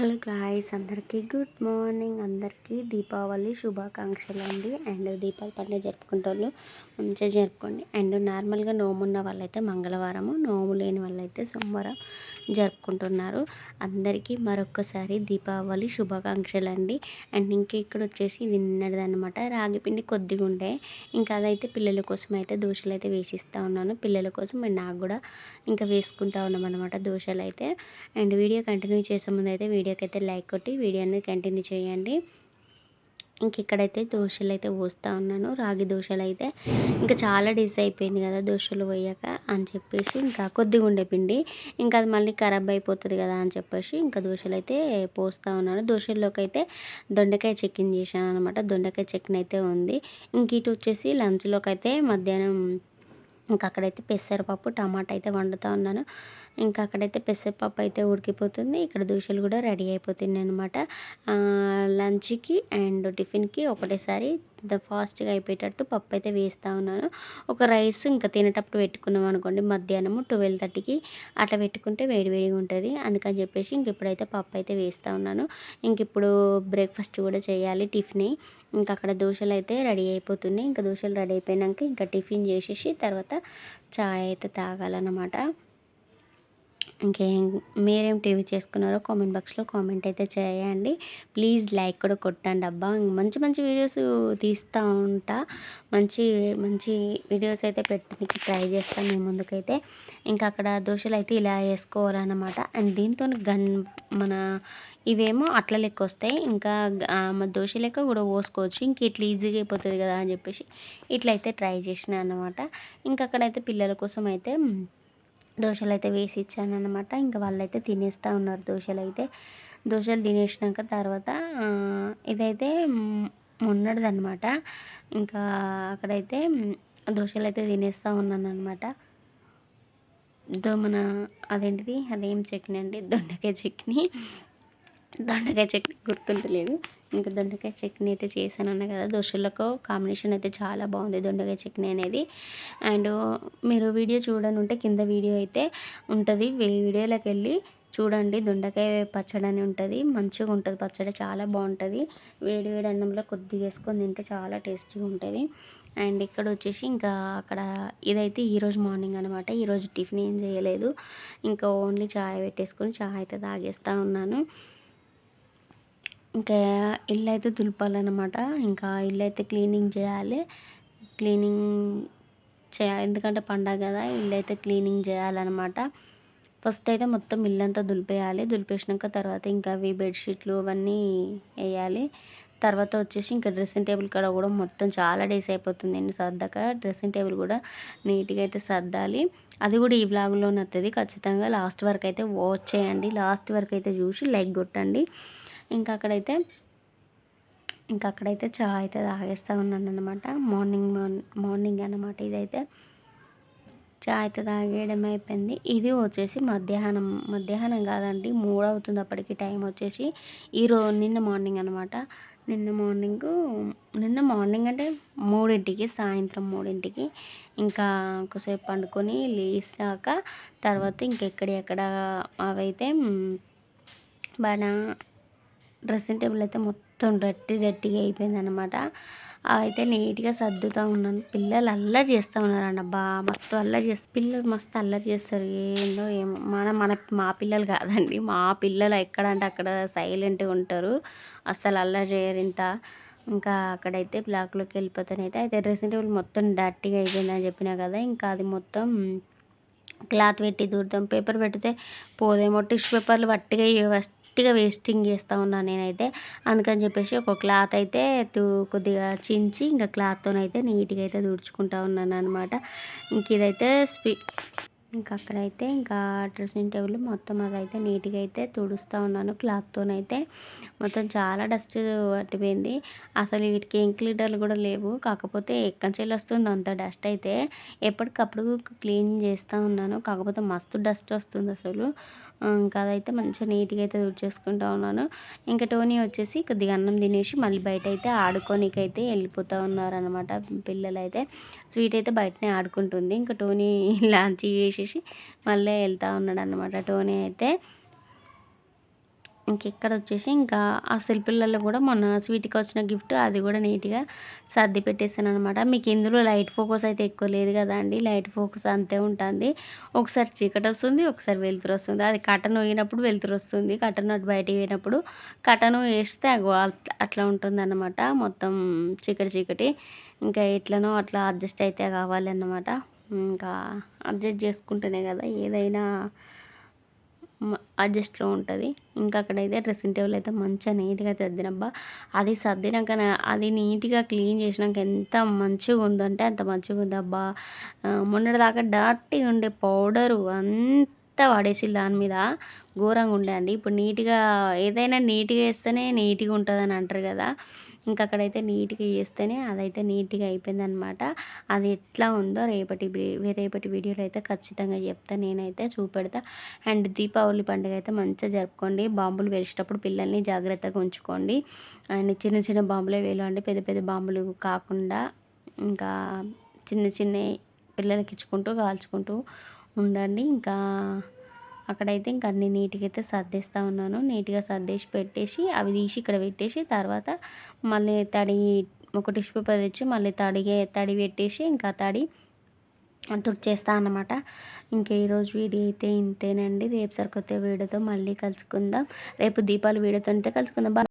Hello guys అందరికీ good morning అందరికీ దీపావళి శుభాకాంక్షలు అండి అండ్ దీపావళి పండుగ జరుపుకుంటారు మంచిగా జరుపుకోండి. అండ్ నార్మల్గా నోము ఉన్న వాళ్ళైతే మంగళవారము నోము లేని వాళ్ళైతే సోమవారం జరుపుకుంటున్నారు. అందరికీ మరొకసారి దీపావళి శుభాకాంక్షలు అండి అండ్ ఇంకా ఇక్కడ వచ్చేసి నిన్నది అనమాట రాగిపిండి కొద్దిగా ఉండే. ఇంకా అదైతే పిల్లల కోసం అయితే దోశలు అయితే వేసిస్తూ ఉన్నాను. పిల్లల కోసం అండ్ నాకు కూడా ఇంకా వేసుకుంటా ఉన్నాం అనమాట దోశలు అయితే అండ్ వీడియో కంటిన్యూ చేసే ముందు అయితే వీడియో వీడియోకి అయితే లైక్ కొట్టి వీడియో అనేది కంటిన్యూ చేయండి. ఇంక ఇక్కడైతే దోశలు అయితే పోస్తూ ఉన్నాను. రాగి దోశలు అయితే ఇంకా చాలా డిస్ అయిపోయింది కదా దోశలు పోయాక అని చెప్పేసి ఇంకా కొద్దిగా ఉండే పిండి. ఇంకా అది మళ్ళీ ఖరాబ్ అయిపోతుంది కదా అని చెప్పేసి ఇంకా దోశలు అయితే పోస్తూ ఉన్నాను. దోశల్లోకి అయితే దొండకాయ చెక్కిన్ చేశాను అనమాట దొండకాయ చెక్కిన్ అయితే ఉంది. ఇంక ఇటు వచ్చేసి లంచ్లోకి అయితే మధ్యాహ్నం ఇంకా అక్కడైతే పెసరపప్పు టమాటా అయితే వండుతూ ఉన్నాను. ఇంకా అక్కడైతే పెసరపప్పు అయితే ఉడికిపోతుంది. ఇక్కడ దోశలు కూడా రెడీ అయిపోతున్నాయి అనమాట లంచ్కి అండ్ టిఫిన్కి ఒకటేసారి ఫాస్ట్గా అయిపోయేటట్టు పప్పు అయితే వేస్తూ ఉన్నాను. ఒక రైస్ ఇంకా తినేటప్పుడు పెట్టుకున్నాం అనుకోండి మధ్యాహ్నము ట్వెల్వ్ థర్టీకి అట్లా పెట్టుకుంటే వేడివేడిగా ఉంటుంది. అందుకని చెప్పేసి ఇంక ఇప్పుడైతే పప్పు అయితే వేస్తూ ఉన్నాను. ఇంక ఇప్పుడు బ్రేక్ఫాస్ట్ కూడా చేయాలి టిఫిన్. ఇంకా అక్కడ దోశలు అయితే రెడీ అయిపోతున్నాయి. ఇంకా దోశలు రెడీ అయిపోయినాక ఇంకా టిఫిన్ చేసేసి తర్వాత చాయ్ అయితే తాగాలన్నమాట. ఇంకేం మీరేం టీవీ చేసుకున్నారో కామెంట్ బాక్స్లో కామెంట్ అయితే చేయండి. ప్లీజ్ లైక్ కూడా కొట్టండి అబ్బా. మంచి మంచి వీడియోస్ తీస్తూ ఉంటా. మంచి మంచి వీడియోస్ అయితే పెట్టడానికి ట్రై చేస్తాను మీ ముందుకైతే. ఇంకా అక్కడ దోశలు అయితే ఇలా వేసుకోవాలన్నమాట. అండ్ దీంతో గన్ మన ఇవేమో అట్ల లెక్క వస్తాయి. ఇంకా దోశ లెక్క కూడా పోసుకోవచ్చు. ఇంక ఇట్లా ఈజీగా అయిపోతుంది కదా అని చెప్పేసి ఇట్లా అయితే ట్రై చేసిన అనమాట ఇంకా అక్కడైతే పిల్లల కోసం అయితే దోశలు అయితే వేసి ఇచ్చాను అనమాట ఇంకా వాళ్ళైతే తినేస్తూ ఉన్నారు దోశలు అయితే దోశలు తినేసినాక తర్వాత ఇదైతే మొన్నటిదనమాట ఇంకా అక్కడైతే దోశలు అయితే తినేస్తూ ఉన్నాను అనమాట మన అదేంటిది? అదేం చట్నీ అండి? దొండకాయ చట్నీ. దొండకాయ చట్నీ గుర్తుంటలేదు. ఇంకా దొండకాయ చట్నీ అయితే చేశాను అన్న కదా దోశలకు కాంబినేషన్ అయితే చాలా బాగుంది దొండకాయ చట్నీ అనేది. అండ్ మీరు వీడియో చూడని ఉంటే కింద వీడియో అయితే ఉంటుంది. వీడియోలోకి వెళ్ళి చూడండి. దొండకాయ పచ్చడి అని ఉంటుంది. మంచిగా ఉంటుంది. పచ్చడి చాలా బాగుంటుంది. వేడి వేడి అన్నంలో కొద్దిగా వేసుకొని తింటే చాలా టేస్టీగా ఉంటుంది. అండ్ ఇక్కడ వచ్చేసి ఇంకా అక్కడ ఇదైతే ఈరోజు మార్నింగ్ అనమాట ఈరోజు టిఫిన్ ఏం చేయలేదు. ఇంకా ఓన్లీ చాయ్ పెట్టేసుకొని చాయ్ అయితే తాగేస్తూ ఉన్నాను. ఇంకా ఇల్లు అయితే దులపాలన్నమాట ఇంకా ఇల్లు అయితే క్లీనింగ్ చేయాలి. క్లీనింగ్ చేయాలి ఎందుకంటే పండగ కదా ఇల్లు అయితే క్లీనింగ్ చేయాలన్నమాట ఫస్ట్ అయితే మొత్తం ఇల్లంతా దులిపేయాలి. దులిపేసినాక తర్వాత ఇంకా అవి బెడ్షీట్లు అవన్నీ వేయాలి. తర్వాత వచ్చేసి ఇంకా డ్రెస్సింగ్ టేబుల్ కాడ కూడా మొత్తం చాలా డేస్ అయిపోతుంది. అండి సర్దాక డ్రెస్సింగ్ టేబుల్ కూడా నీట్గా అయితే సర్దాలి. అది కూడా ఈ బ్లాగ్లోనే వస్తుంది ఖచ్చితంగా లాస్ట్ వరకు అయితే వాచ్ చేయండి. లాస్ట్ వరకు అయితే చూసి లైక్ కొట్టండి. ఇంకా అక్కడైతే ఇంకా అక్కడైతే చాయ్ అయితే తాగేస్తూ ఉన్నాను అనమాట మార్నింగ్ మార్నింగ్ అనమాట ఇదైతే. చాయ్ అయితే తాగేయడం అయిపోయింది. ఇది వచ్చేసి మధ్యాహ్నం మధ్యాహ్నం కాదండి మూడు అవుతుంది అప్పటికి టైం వచ్చేసి. ఈరోజు నిన్న మార్నింగ్ అనమాట నిన్న మార్నింగ్ నిన్న మార్నింగ్ అంటే మూడింటికి సాయంత్రం మూడింటికి ఇంకా ఒకసేపు పండుకొని లేసాక తర్వాత ఇంకెక్కడెక్కడ అవైతే బాగా డ్రెస్సింగ్ టేబుల్ అయితే మొత్తం డర్టీ డర్టీగా అయిపోయింది అనమాట అయితే నీట్గా సర్దుతూ ఉన్నాను పిల్లలు అల్లరి చేస్తూ ఉన్నారండి అబ్బా మస్తు అల్లరి చేస్తారు పిల్లలు మస్తు అల్లరి చేస్తారు. ఏందో ఏమో. మన మన మా పిల్లలు కాదండి. మా పిల్లలు ఎక్కడ అంటే అక్కడ సైలెంట్గా ఉంటారు. అస్సలు అల్లరి చేయరు ఇంత. ఇంకా అక్కడైతే బ్లాక్లోకి వెళ్ళిపోతానైతే అయితే. డ్రెస్సింగ్ టేబుల్ మొత్తం డర్టీగా అయిపోయిందని చెప్పినా కదా. ఇంకా అది మొత్తం క్లాత్ పెట్టి దూరుతాం పేపర్ పెడితే పోదేమో టిష్యూ పేపర్లు వట్టిగా గట్టిగా వేస్టింగ్ చేస్తూ ఉన్నాను నేనైతే. అందుకని చెప్పేసి ఒక క్లాత్ అయితే కొద్దిగా చించి ఇంకా క్లాత్తోనైతే నీట్గా అయితే తుడుచుకుంటా ఉన్నాను అనమాట ఇంక ఇదైతే స్పీ ఇంకా అక్కడైతే ఇంకా డ్రెస్సింగ్ టేబుల్ మొత్తం అదైతే నీట్గా అయితే తుడుస్తూ ఉన్నాను క్లాత్తోనైతే. మొత్తం చాలా డస్ట్ పట్టిపోయింది. అసలు వీటికి ఇంక్లీడర్లు కూడా లేవు. కాకపోతే ఎక్కడి వస్తుంది అంత డస్ట్ అయితే ఎప్పటికప్పుడు క్లీన్ చేస్తూ ఉన్నాను. కాకపోతే మస్తు డస్ట్ వస్తుంది అసలు. ఇంకా అదైతే మంచిగా నీట్గా అయితే తుడిచేసుకుంటూ ఉన్నాను. ఇంకా టోనీ వచ్చేసి కొద్దిగా అన్నం తినేసి మళ్ళీ బయట అయితే ఆడుకోనికైతే వెళ్ళిపోతూ ఉన్నారనమాట పిల్లలు అయితే స్వీట్ అయితే బయటనే ఆడుకుంటుంది. ఇంకా టోనీ లాంచ్ చేసి చేసేసి మళ్ళీ వెళ్తూ ఉన్నాడు అనమాట టోనీ అయితే ఇంకెక్కడ వచ్చేసి ఇంకా ఆ సెల్ఫీలలో కూడా మొన్న స్వీట్కి వచ్చిన గిఫ్ట్ అది కూడా నీట్గా సర్ది పెట్టేసాను అనమాట మీకు ఇందులో లైట్ ఫోకస్ అయితే ఎక్కువ లేదు కదా అండి? లైట్ ఫోకస్ అంతే ఉంటుంది. ఒకసారి చీకటి వస్తుంది ఒకసారి వెలుతురు వస్తుంది. అది కటన్ పోయినప్పుడు వెలుతురు వస్తుంది కటన్ అటు బయటికి పోయినప్పుడు కటన్ వేస్తే అగో అట్లా- అట్లా ఉంటుంది అన్నమాట మొత్తం చీకటి చీకటి. ఇంకా ఎట్లనో అట్లా అడ్జస్ట్ అయితే కావాలన్నమాట. ఇంకా అడ్జస్ట్ చేసుకుంటేనే కదా ఏదైనా అడ్జస్ట్లో ఉంటుంది. ఇంకా అక్కడైతే డ్రెస్సింగ్ టేబుల్ అయితే మంచిగా నీట్గా తెద్దినబ్బా అది సర్దినాక అది నీట్గా క్లీన్ చేసినాక ఎంత మంచిగా ఉందంటే అంత మంచిగా ఉందబ్బా మొన్నటిదాకా డర్టీగా ఉండే పౌడరు అంతా పడేసి దాని మీద. ఘోరంగా ఉండే అండి. ఇప్పుడు నీట్గా ఏదైనా నీట్గా వేస్తేనే నీట్గా ఉంటుంది అని అంటారు కదా. ఇంకా అక్కడైతే నీట్గా చేస్తేనే అదైతే నీట్గా అయిపోయిందనమాట అది ఎట్లా ఉందో రేపటి రేపటి వీడియోలో అయితే ఖచ్చితంగా చెప్తా నేనైతే చూపెడతా. అండ్ దీపావళి పండుగ అయితే మంచిగా జరుపుకోండి. బాంబులు వేసేటప్పుడు పిల్లల్ని జాగ్రత్తగా ఉంచుకోండి. అండ్ చిన్న చిన్న బాంబులే వేలండి. పెద్ద పెద్ద బాంబులు కాకుండా ఇంకా చిన్న చిన్న పిల్లలకి ఇచ్చుకుంటూ కాల్చుకుంటూ ఉండండి. ఇంకా అక్కడైతే ఇంక అన్ని నీట్గా అయితే సర్దేస్తూ ఉన్నాను. నీట్గా సర్దేసి పెట్టేసి అవి తీసి ఇక్కడ పెట్టేసి తర్వాత మళ్ళీ తడి ఒక టిష్యూ పేపర్ తెచ్చి మళ్ళీ తడిగే తడి పెట్టేసి ఇంకా తడి తుడిచేస్తా అన్నమాట. ఇంకా ఈరోజు వీడియో అయితే ఇంతేనండి. రేపు సరికొత్త వీడియోతో మళ్ళీ కలుసుకుందాం. రేపు దీపాలు వీడియోతో అంతే కలుసుకుందాం.